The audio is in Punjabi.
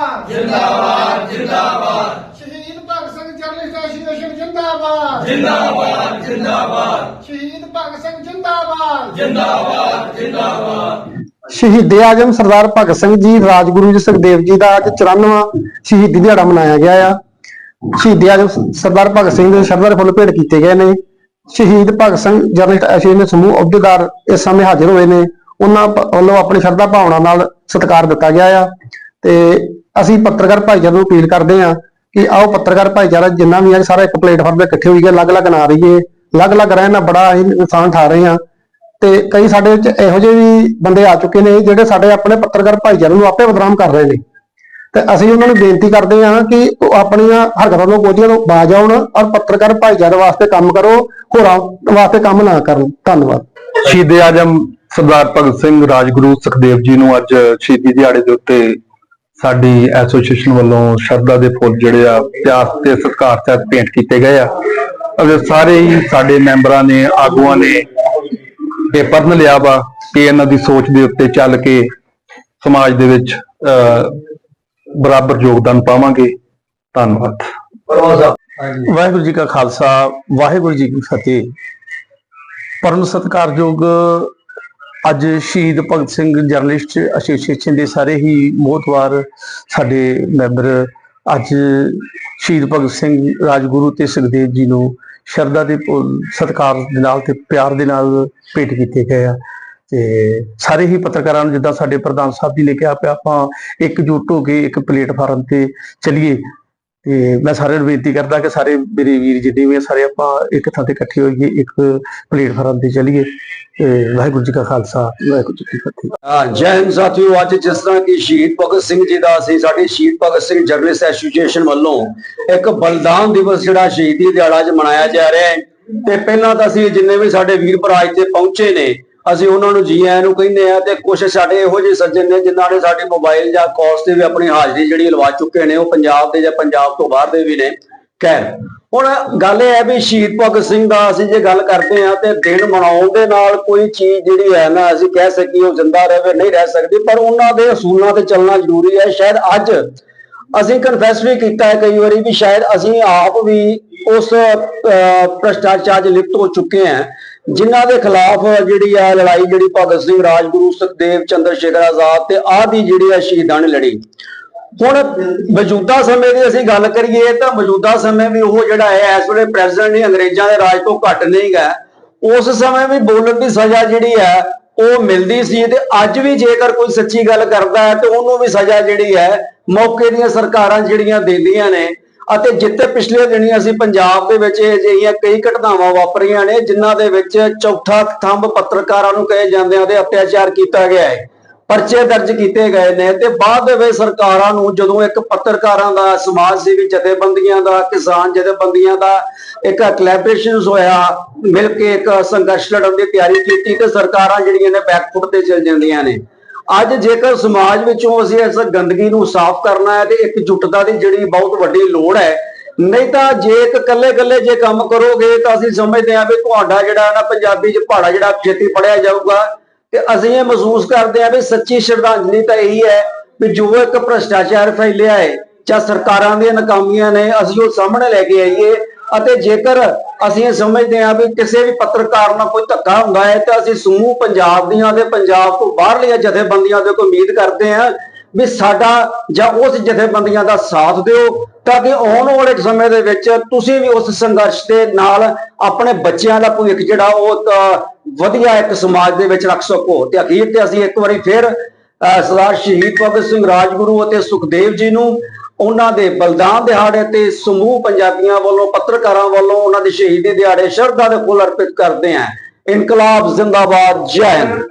ਜਿੰਦਾਬਾਦ। ਜਿੰਦਾਬਾਦ ਜਿੰਦਾਬਾਦ। ਸ਼ਹੀਦ ਭਗਤ ਸਿੰਘ ਜਰਨਲਿਸਟ ਐਸੋਸੀਏਸ਼ਨ ਜਿੰਦਾਬਾਦ। ਜਿੰਦਾਬਾਦ ਜਿੰਦਾਬਾਦ। ਸ਼ਹੀਦ ਭਗਤ ਸਿੰਘ ਜਿੰਦਾਬਾਦ। ਜਿੰਦਾਬਾਦ ਜਿੰਦਾਬਾਦ। ਸ਼ਹੀਦ ਆਜਮ ਸਰਦਾਰ ਭਗਤ ਸਿੰਘ ਜੀ ਰਾਜਗੁਰੂ ਜੀ ਸੁਖਦੇਵ ਜੀ ਦਾ ਅੱਜ 94ਵਾਂ ਸ਼ਹੀਦੀ ਦਿਹਾੜਾ ਮਨਾਇਆ ਗਿਆ ਆ। ਸ਼ਹੀਦ ਆਜਮ ਸਰਦਾਰ ਭਗਤ ਸਿੰਘ ਦੇ ਸ਼ਰਧਾ ਦੇ ਫੁੱਲ ਭੇਟ ਕੀਤੇ ਗਏ ਨੇ। ਸ਼ਹੀਦ ਭਗਤ ਸਿੰਘ ਜਰਨਲਿਸਟ ਐਸੋਸੀਏਸ਼ਨ ਦੇ ਸਮੂਹ ਅਹੁਦੇਦਾਰ ਇਸ ਸਮੇਂ ਹਾਜ਼ਰ ਹੋਏ ਨੇ। ਉਹਨਾਂ ਵੱਲੋਂ ਆਪਣੀ ਸ਼ਰਧਾ ਭਾਵਨਾ ਨਾਲ ਸਤਿਕਾਰ ਦਿੱਤਾ ਗਿਆ ਆ। ਤੇ ਅਸੀਂ ਪੱਤਰਕਾਰ ਭਾਈਚਾਰੇ ਨੂੰ ਅਪੀਲ ਕਰਦੇ ਹਾਂ ਕਿ ਆਓ ਪੱਤਰਕਾਰ ਭਾਈਚਾਰਾ ਜਿੰਨਾ ਵੀ ਹੈ ਸਾਰਾ ਇੱਕ ਪਲੇਟਫਾਰਮ ਤੇ ਇਕੱਠੇ ਹੋਈਏ, ਅਲੱਗ-ਅਲੱਗ ਨਾ ਰਹੀਏ, ਅਲੱਗ-ਅਲੱਗ ਰਹਿਣ ਨਾਲ ਬੜਾ ਅਸੀਂ ਨੁਕਸਾਨ ਠਾ ਰਹੇ ਆ ਤੇ ਕਈ ਸਾਡੇ ਵਿੱਚ ਇਹੋ ਜਿਹੇ ਵੀ ਬੰਦੇ ਆ ਚੁੱਕੇ ਨੇ ਜਿਹੜੇ ਸਾਡੇ ਆਪਣੇ ਪੱਤਰਕਾਰ ਭਾਈਚਾਰੇ ਨੂੰ ਆਪੇ ਬਦਨਾਮ ਕਰ ਰਹੇ ਨੇ। ਤੇ ਅਸੀਂ ਉਹਨਾਂ ਨੂੰ ਬੇਨਤੀ ਕਰਦੇ ਹਾਂ ਕਿ ਉਹ ਆਪਣੀਆਂ ਹਰਕਤਾਂ ਤੋਂ ਗੋਦੀਆਂ ਤੋਂ ਬਾਜ ਆਉਣ ਔਰ ਪੱਤਰਕਾਰ ਭਾਈਚਾਰੇ ਵਾਸਤੇ ਕੰਮ ਕਰੋ, ਹੋਰਾਂ ਵਾਸਤੇ ਕੰਮ ਨਾ ਕਰਨ। ਧੰਨਵਾਦ। ਸ਼ਹੀਦ ਆਜਮ ਸਰਦਾਰ ਭਗਤ ਸਿੰਘ ਰਾਜਗੁਰੂ ਸੁਖਦੇਵ ਜੀ ਨੂੰ ਅੱਜ ਸ਼ਹੀਦੀ ਦਿਹਾੜੇ ਦੇ ਉੱਤੇ ਸਾਡੀ ਐਸੋਸੀਏਸ਼ਨ ਵੱਲੋਂ ਸ਼ਰਧਾ ਦੇ ਫੁੱਲ ਜਿਹੜੇ ਆ ਪਿਆਸ ਤੇ ਸਤਿਕਾਰ ਸਹਿਤ ਭੇਂਟ ਕੀਤੇ ਗਏ ਆ। ਅਤੇ ਸਾਰੇ ਹੀ ਸਾਡੇ ਮੈਂਬਰਾਂ ਨੇ ਆਗੂਆਂ ਨੇ ਇਹ ਪਰਨ ਲਿਆ ਵਾ ਕਿ ਇਹਨਾਂ ਦੀ ਸੋਚ ਦੇ ਉੱਤੇ ਚੱਲ ਕੇ ਸਮਾਜ ਦੇ ਵਿੱਚ ਅਹ, ਬਰਾਬਰ ਯੋਗਦਾਨ ਪਾਵਾਂਗੇ। ਧੰਨਵਾਦ। ਵਾਹਿਗੁਰੂ ਜੀ ਕਾ ਖਾਲਸਾ ਵਾਹਿਗੁਰੂ ਜੀ ਕੀ ਫਤਿਹ। ਪਰਮ ਸਤਿਕਾਰਯੋਗ ਅੱਜ ਸ਼ਹੀਦ ਭਗਤ ਸਿੰਘ ਜਰਨਲਿਸਟ ਐਸੋਸੀਏਸ਼ਨ ਦੇ ਸਾਰੇ ਹੀ ਮੋਹਤਵਾਰ ਸਾਡੇ ਮੈਂਬਰ ਅੱਜ ਸ਼ਹੀਦ ਭਗਤ ਸਿੰਘ ਰਾਜਗੁਰੂ ਤੇ ਸੁਖਦੇਵ ਜੀ ਨੂੰ ਸ਼ਰਧਾ ਦੇ ਸਤਿਕਾਰ ਦੇ ਨਾਲ ਤੇ ਪਿਆਰ ਦੇ ਨਾਲ ਭੇਟ ਕੀਤੇ ਗਏ ਆ। ਤੇ ਸਾਰੇ ਹੀ ਪੱਤਰਕਾਰਾਂ ਨੂੰ ਜਿੱਦਾਂ ਸਾਡੇ ਪ੍ਰਧਾਨ ਸਾਹਿਬ ਜੀ ਨੇ ਕਿਹਾ ਪਿਆ, ਆਪਾਂ ਇੱਕ ਇਕਜੁੱਟ ਹੋ ਕੇ ਇੱਕ ਪਲੇਟਫਾਰਮ ਤੇ ਚਲੀਏ। ਤੇ ਮੈਂ ਸਾਰਿਆਂ ਨੂੰ ਬੇਨਤੀ ਕਰਦਾ ਕਿ ਸਾਰੇ ਮੇਰੇ ਵੀਰ ਜਿੰਨੇ ਵੀ ਸਾਰੇ ਆਪਾਂ ਇੱਕ ਥਾਂ ਤੇ ਇਕੱਠੇ ਹੋਈਏ, ਇੱਕ ਪਲੇਟਫਾਰਮ ਤੇ ਚੱਲੀਏ। ਤੇ ਵਾਹਿਗੁਰੂ ਜੀ ਕਾ ਖਾਲਸਾ, ਵਾਹਿਗੁਰੂ ਜੀ ਕੀ ਫਤਿਹ। ਹਾਂ, ਜੈ ਹਿੰਦ ਸਾਥੀਓ, ਅੱਜ ਜਿਸ ਤਰ੍ਹਾਂ ਕਿ ਸ਼ਹੀਦ ਭਗਤ ਸਿੰਘ ਜੀ ਦਾ ਅਸੀਂ, ਸਾਡੇ ਸ਼ਹੀਦ ਭਗਤ ਸਿੰਘ ਜਰਨਲਿਸਟ ਐਸੋਸੀਏਸ਼ਨ ਵੱਲੋਂ ਇੱਕ ਬਲਦਾਨ ਦਿਵਸ ਜਿਹੜਾ ਸ਼ਹੀਦੀ ਦਿਹਾੜਾ ਅੱਜ ਮਨਾਇਆ ਜਾ ਰਿਹਾ ਹੈ। ਤੇ ਪਹਿਲਾਂ ਤਾਂ ਅਸੀਂ ਜਿੰਨੇ ਵੀ ਸਾਡੇ ਵੀਰ ਭਰਾ ਇੱਥੇ ਪਹੁੰਚੇ ਨੇ ਅਸੀਂ ਉਹਨਾਂ ਨੂੰ ਜੀ ਆਇਆਂ ਨੂੰ ਕਹਿੰਦੇ ਆ ਤੇ ਕੁਝ ਸਾਡੇ ਇਹੋ ਜਿਹੇ ਸੱਜਣ ਨੇ ਜਿਨ੍ਹਾਂ ਨੇ ਸਾਡੇ ਮੋਬਾਈਲ ਜਾਂ ਕਾਲਸ ਤੇ ਵੀ ਆਪਣੀ ਹਾਜ਼ਰੀ ਜਿਹੜੀ ਲਵਾ ਚੁੱਕੇ ਨੇ ਉਹ ਪੰਜਾਬ ਦੇ ਜਾਂ ਪੰਜਾਬ ਤੋਂ ਬਾਹਰ ਦੇ ਵੀ ਨੇ। ਖੈਰ ਹੁਣ ਗੱਲ ਇਹ ਹੈ ਵੀ ਸ਼ਹੀਦ ਭਗਤ ਸਿੰਘ ਦਾ ਅਸੀਂ ਜੇ ਗੱਲ ਕਰਦੇ ਆ ਤੇ ਦਿਨ ਮਨਾਉਣ ਦੇ ਨਾਲ ਕੋਈ ਚੀਜ਼ ਜਿਹੜੀ ਹੈ ਨਾ ਅਸੀਂ ਕਹਿ ਸਕੀਏ ਉਹ ਜ਼ਿੰਦਾ ਰਹੇ ਨਹੀਂ ਰਹਿ ਸਕਦੀ ਪਰ ਉਹਨਾਂ ਦੇ ਅਸੂਲਾਂ ਤੇ ਚੱਲਣਾ ਜ਼ਰੂਰੀ ਹੈ। ਸ਼ਾਇਦ ਅੱਜ ਅਸੀਂ ਕਨਫੈਸ ਵੀ ਕੀਤਾ ਹੈ ਕਈ ਵਾਰੀ ਵੀ ਸ਼ਾਇਦ ਅਸੀਂ ਆਪ ਵੀ ਉਸ ਅਹ, ਭ੍ਰਿਸ਼ਟਾਚਾਰ 'ਚ ਲਿਪਤ ਹੋ ਚੁੱਕੇ ਹਾਂ। ਜਿਨ੍ਹਾਂ ਦੇ ਖਿਲਾਫ ਜਿਹੜੀ ਆ ਲੜਾਈ ਜਿਹੜੀ ਭਗਤ ਸਿੰਘ ਰਾਜਗੁਰੂ ਸੁਖਦੇਵ ਚੰਦਰ ਸ਼ੇਖਰ ਆਜ਼ਾਦ ਤੇ ਆਦੀ ਜਿਹੜੀ ਆ ਸ਼ਹੀਦਾਂ ਨੇ ਲੜੀ। ਹੁਣ ਮੌਜੂਦਾ ਸਮੇਂ ਦੀ ਅਸੀਂ ਗੱਲ ਕਰੀਏ ਤਾਂ ਮੌਜੂਦਾ ਸਮੇਂ ਵੀ ਉਹ ਜਿਹੜਾ ਹੈ, ਇਸ ਵੇਲੇ ਪ੍ਰੈਜ਼ੀਡੈਂਟ ਨਹੀਂ ਅੰਗਰੇਜ਼ਾਂ ਦੇ ਰਾਜ ਤੋਂ ਘੱਟ ਨਹੀਂ ਗਾ। ਉਸ ਸਮੇਂ ਵੀ ਬੋਲਣ ਦੀ ਸਜ਼ਾ ਜਿਹੜੀ ਹੈ, ਉਹ ਮਿਲਦੀ ਸੀ ਤੇ ਅੱਜ ਵੀ ਜੇਕਰ ਕੋਈ ਸੱਚੀ ਗੱਲ ਕਰਦਾ ਹੈ ਤੇ ਉਹਨੂੰ ਵੀ ਸਜ਼ਾ ਜਿਹੜੀ ਹੈ, ਮੌਕੇ ਦੀਆਂ ਸਰਕਾਰਾਂ ਜਿਹੜੀਆਂ ਦਿੰਦੀਆਂ ਨੇ ਅਤੇ ਜਿੱਥੇ ਪਿਛਲੇ ਦਿਨੀ ਅਸੀਂ ਪੰਜਾਬ ਦੇ ਵਿੱਚ ਇਹ ਜਿਹੀਆਂ ਕਈ ਘਟਨਾਵਾਂ ਵਾਪਰੀਆਂ ਨੇ, ਜਿਨ੍ਹਾਂ ਦੇ ਵਿੱਚ ਚੌਥਾ ਥੰਬ ਪੱਤਰਕਾਰਾਂ ਨੂੰ ਕਹੇ ਜਾਂਦਿਆਂ ਦੇ ਅਤਿਆਚਾਰ ਕੀਤਾ ਗਿਆ ਹੈ, ਪਰਚੇ ਦਰਜ ਕੀਤੇ ਗਏ ਨੇ ਤੇ ਬਾਅਦ ਦੇ ਵਿੱਚ ਸਰਕਾਰਾਂ ਨੂੰ ਜਦੋਂ ਇੱਕ ਪੱਤਰਕਾਰਾਂ ਦਾ, ਸਮਾਜ ਸੇਵੀ ਜਥੇਬੰਦੀਆਂ ਦਾ, ਕਿਸਾਨ ਜਥੇਬੰਦੀਆਂ ਦਾ ਇੱਕ ਕੋਲੈਬੋਰੇਸ਼ਨ ਹੋਇਆ, ਮਿਲ ਕੇ ਇੱਕ ਸੰਘਰਸ਼ ਲੜਨ ਦੀ ਤਿਆਰੀ ਕੀਤੀ ਤੇ ਸਰਕਾਰਾਂ ਜਿਹੜੀਆਂ ਨੇ ਬੈਕਫੁੱਟ ਤੇ ਚਲ ਜਾਂਦੀਆਂ ਨੇ। ਅੱਜ ਜੇਕਰ ਸਮਾਜ ਵਿੱਚੋਂ ਅਸੀਂ ਇਸ ਗੰਦਗੀ ਨੂੰ ਸਾਫ਼ ਕਰਨਾ ਹੈ ਤੇ ਇੱਕ ਇਕਜੁੱਟਤਾ ਦੀ ਜਿਹੜੀ ਬਹੁਤ ਵੱਡੀ ਲੋੜ ਹੈ, ਨਹੀਂ ਤਾਂ ਜੇ ਇੱਕ ਕੱਲੇ-ਕੱਲੇ ਜੇ ਕੰਮ ਕਰੋਗੇ ਤਾਂ ਅਸੀਂ ਸਮਝਦੇ ਹਾਂ ਵੀ ਤੁਹਾਡਾ ਜਿਹੜਾ ਨਾ ਪੰਜਾਬੀ ਚ ਪਹਾੜਾ ਜਿਹੜਾ ਛੇਤੀ ਪੜਿਆ ਜਾਊਗਾ ਤੇ ਅਸੀਂ ਇਹ ਮਹਿਸੂਸ ਕਰਦੇ ਹਾਂ ਵੀ ਸੱਚੀ ਸ਼ਰਧਾਂਜਲੀ ਤਾਂ ਇਹੀ ਹੈ ਵੀ ਜੋ ਇੱਕ ਭ੍ਰਿਸ਼ਟਾਚਾਰ ਫੈਲਿਆ ਹੈ ਜਾਂ ਸਰਕਾਰਾਂ ਦੀਆਂ ਨਾਕਾਮੀਆਂ ਨੇ, ਅਸੀਂ ਉਹ ਸਾਹਮਣੇ ਲੈ ਕੇ ਆਈਏ ਅਤੇ ਜੇਕਰ ਅਸੀਂ ਇਹ ਸਮਝਦੇ ਹਾਂ ਵੀ ਕਿਸੇ ਵੀ ਪੱਤਰਕਾਰ ਨਾਲ ਕੋਈ ਧੱਕਾ ਹੁੰਦਾ ਹੈ, ਤਾਂ ਅਸੀਂ ਸਮੂਹ ਪੰਜਾਬ ਦੀਆਂ ਤੇ ਪੰਜਾਬ ਤੋਂ ਬਾਹਰਲੀਆਂ ਜਥੇਬੰਦੀਆਂ ਦੇ ਕੋਈ ਉਮੀਦ ਕਰਦੇ ਹਾਂ ਵੀ ਸਾਡਾ ਜਾਂ ਉਸ ਜਥੇਬੰਦੀਆਂ ਦਾ ਸਾਥ ਦਿਓ, ਤਾਂ ਕਿ ਆਉਣ ਵਾਲੇ ਸਮੇਂ ਦੇ ਵਿੱਚ ਤੁਸੀਂ ਵੀ ਉਸ ਸੰਘਰਸ਼ ਦੇ ਨਾਲ ਆਪਣੇ ਬੱਚਿਆਂ ਦਾ ਭਵਿੱਖ ਜਿਹੜਾ ਉਹ ਇੱਕ ਵਧੀਆ ਇੱਕ ਸਮਾਜ ਦੇ ਵਿੱਚ ਰੱਖ ਸਕੋ। ਤੇ ਅਖੀਰ ਤੇ ਅਸੀਂ ਇੱਕ ਵਾਰੀ ਫਿਰ, ਅਹ ਸਰਦਾਰ ਸ਼ਹੀਦ ਭਗਤ ਸਿੰਘ ਰਾਜਗੁਰੂ ਅਤੇ ਸੁਖਦੇਵ ਜੀ ਨੂੰ ਉਹਨਾਂ ਦੇ ਬਲਿਦਾਨ ਦਿਹਾੜੇ ਤੇ ਸਮੂਹ ਪੰਜਾਬੀਆਂ ਵੱਲੋਂ, ਪੱਤਰਕਾਰਾਂ ਵੱਲੋਂ ਉਹਨਾਂ ਦੇ ਸ਼ਹੀਦੀ ਦਿਹਾੜੇ ਸ਼ਰਧਾ ਦੇ ਫੁੱਲ ਅਰਪਿਤ ਕਰਦੇ ਹਾਂ ਇਨਕਲਾਬ ਜ਼ਿੰਦਾਬਾਦ, ਜੈ ਹਿੰਦ।